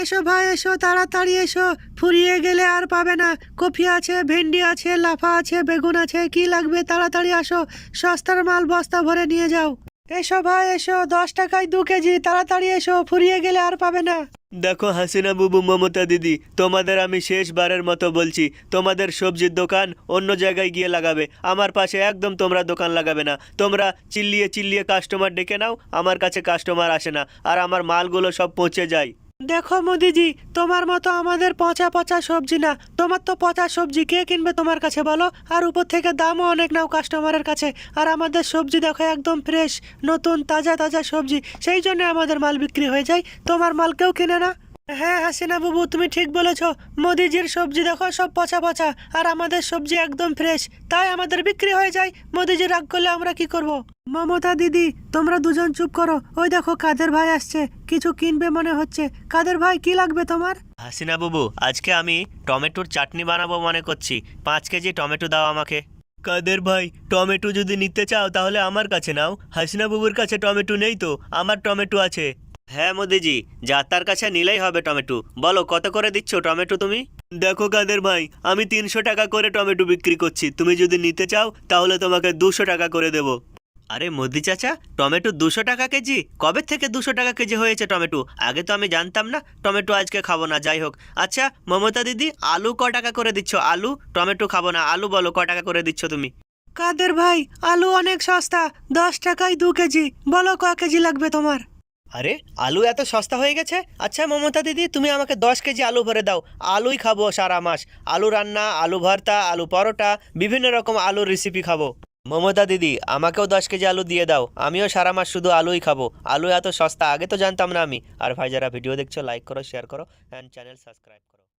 এসো ভাই, এসো, তাড়াতাড়ি এসো। ফুরিয়ে গেলে আর পাবে না। কফি আছে, ভেন্ডি আছে, লাফা আছে, বেগুন আছে, কি লাগবে তাড়াতাড়ি আসো। সস্তার মাল বস্তা ভরে নিয়ে যাও। এসো ভাই, এসো, দশ টাকায় দু কেজি, তাড়াতাড়ি এসো, ফুরিয়ে গেলে আর পাবে না। দেখো হাসিনা বুবু, মমতা দিদি, তোমাদের আমি শেষবারের মতো বলছি, তোমাদের সবজির দোকান অন্য জায়গায় গিয়ে লাগাবে। আমার পাশে একদম তোমরা দোকান লাগাবে না। তোমরা চিল্লিয়ে চিল্লিয়ে কাস্টমার ডেকে নাও, আমার কাছে কাস্টমার আসে না। আর আমার মালগুলো সব পচে যায়। দেখো মোদিজি, তোমার মতো আমাদের পচা পচা সবজি না। তোমার তো পচা সবজি কে কিনবে তোমার কাছে বলো? আর উপর থেকে দামও অনেক নাও কাস্টমারের কাছে। আর আমাদের সবজি দেখো একদম ফ্রেশ নতুন, তাজা তাজা সবজি। সেই জন্য আমাদের মাল বিক্রি হয়ে যায়। তোমার মাল কেউ কিনে না। হ্যাঁ হাসিনা বাবু তুমি ঠিক বলেছ। মোদিজির সবজি দেখো সব পচা পচা আর আমাদের সবজি একদম ফ্রেশ তাই আমাদের বিক্রি হয়ে যায়। মোদিজি রাগ করলে আমরা কি করব? মমতা দিদি তোমরা দুজন চুপ করো। ওই দেখো কাদের ভাই আসছে। কিছু কিনবে মনে হচ্ছে। কাদের ভাই কি লাগবে তোমার? হাসিনা বাবু আজকে আমি টমেটোর চাটনি বানাবো মনে করছি। পাঁচ কেজি টমেটো দাও আমাকে। কাদের ভাই টমেটো যদি নিতে চাও তাহলে আমার কাছে নাও। হাসিনা বাবুর কাছে টমেটো নেই তো আমার টমেটো আছে। হ্যাঁ মোদিজি যা তার কাছে নিলেই হবে টমেটো। বলো কত করে দিচ্ছ টমেটো তুমি? দেখো কাদের ভাই আমি তিনশো টাকা করে টমেটো বিক্রি করছি। তুমি যদি নিতে চাও তাহলে তোমাকে দুশো টাকা করে দেবো। আরে মোদি চাচা টমেটো দুশো টাকা কেজি? কবে থেকে দুশো টাকা কেজি হয়েছে টমেটো? আগে তো আমি জানতাম না টমেটো আজকে খাব না যাই হোক। আচ্ছা মমতা দিদি আলু ক টাকা করে দিচ্ছ? আলু? টমেটো খাব না আলু বলো ক টাকা করে দিচ্ছ তুমি? কাদের ভাই আলু অনেক সস্তা দশ টাকায় দু কেজি। বলো ক কেজি লাগবে তোমার? আরে, আলু এত সস্তা হয়ে গেছে? আচ্ছা মমতা দিদি, তুমি আমাকে দশ কেজি আলু ভরে দাও। আলুই খাব সারা মাস। আলু রান্না, আলু ভর্তা, আলু পরোটা, বিভিন্ন রকম আলুর রেসিপি খাব। মমতা দিদি, আমাকেও দশ কেজি আলু দিয়ে দাও। আমিও সারা মাস শুধু আলুই খাব। আলু এত সস্তা, আগে তো জানতাম না আমি। আর ভাই, যারা ভিডিও দেখছ লাইক করো শেয়ার করো অ্যান্ড চ্যানেল সাবস্ক্রাইব করো।